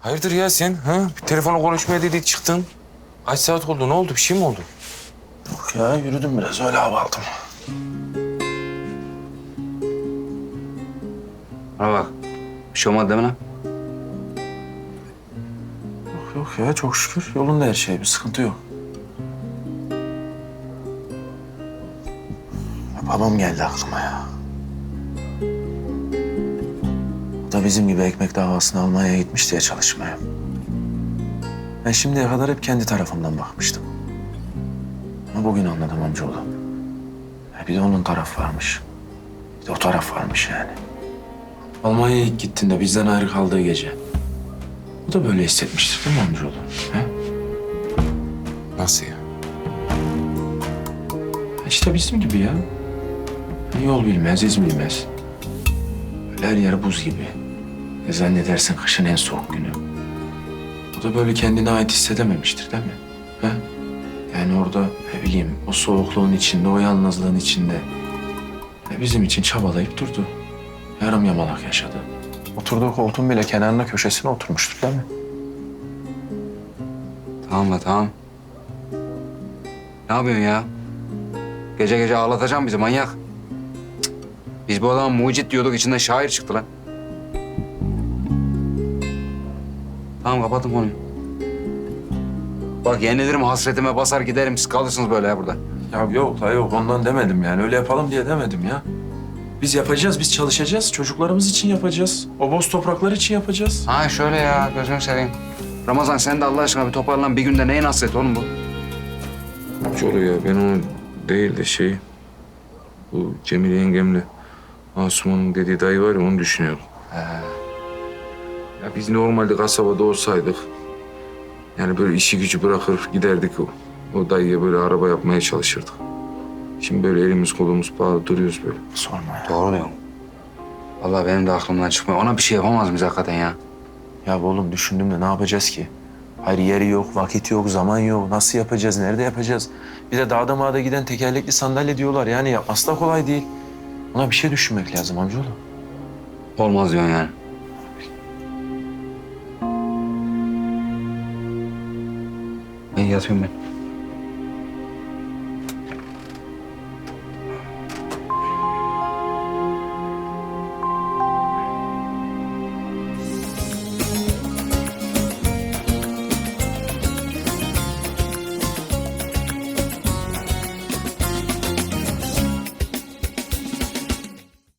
Hayırdır ya sen? Ha? Bir telefonla konuşmaya dedik çıktın. Kaç saat oldu? Ne oldu? Bir şey mi oldu? Yok ya yürüdüm biraz öyle hava aldım. Bana bak. Bir şey olmadı değil mi lan? Yok yok ya çok şükür yolunda her şey bir sıkıntı yok. Ya babam geldi aklıma ya. Da bizim gibi ekmek davasını Almanya'ya gitmiş diye çalışmaya. Ben şimdiye kadar hep kendi tarafımdan bakmıştım. Ama bugün anladım amcaoğlu. Ya bir de onun taraf varmış. Bir de o taraf varmış yani. Almanya'ya ilk gittiğinde bizden ayrı kaldığı gece. O da böyle hissetmiştir değil mi amcaoğlu? He? Nasıl ya? İşte bizim gibi ya. Yol bilmez, iz bilmez. Her yer buz gibi. E zannedersin kışın en soğuk günü. O da böyle kendine ait hissedememiştir değil mi? He? Yani orada ne bileyim o soğukluğun içinde, o yalnızlığın içinde. E bizim için çabalayıp durdu. Yarım yamalak yaşadı. Oturduğu koltuğun bile kenarına köşesine oturmuştur değil mi? Tamam la tamam. Ne yapıyorsun ya? Gece gece ağlatacaksın bizi manyak. Cık. Biz bu adama mucit diyorduk içinden şair çıktı lan. Tamam kapattım konuyu. Bak yenilirim hasretime basar giderim siz kalırsınız böyle ya burada. Ya yok la yok ondan demedim yani. Öyle yapalım diye demedim ya. Biz yapacağız, biz çalışacağız. Çocuklarımız için yapacağız. O boz topraklar için yapacağız. Ha şöyle ya gözünü seveyim. Ramazan sen de Allah aşkına bir toparlan bir günde neyin hasret oğlum bu? Çolu ya ben onu değil de şey... Bu Cemile yengemle Asuman'ın dediği dayı var ya onu düşünüyorum. Ya biz normalde kasabada olsaydık... Yani böyle işi gücü bırakır giderdik o. O dayıya böyle araba yapmaya çalışırdık. Şimdi böyle elimiz kolumuz bağlı duruyoruz böyle. Sorma ya. Doğru diyorsun. Vallahi benim de aklımdan çıkmıyor. Ona bir şey yapamaz mıyız hakikaten ya? Ya oğlum düşündüm de ne yapacağız ki? Hayır yeri yok, vakit yok, zaman yok. Nasıl yapacağız, nerede yapacağız? Bir de dağda mağda giden tekerlekli sandalye diyorlar. Yani yapması da kolay değil. Ona bir şey düşünmek lazım amcaoğlu. Olmaz diyorsun yani. comunicación, man.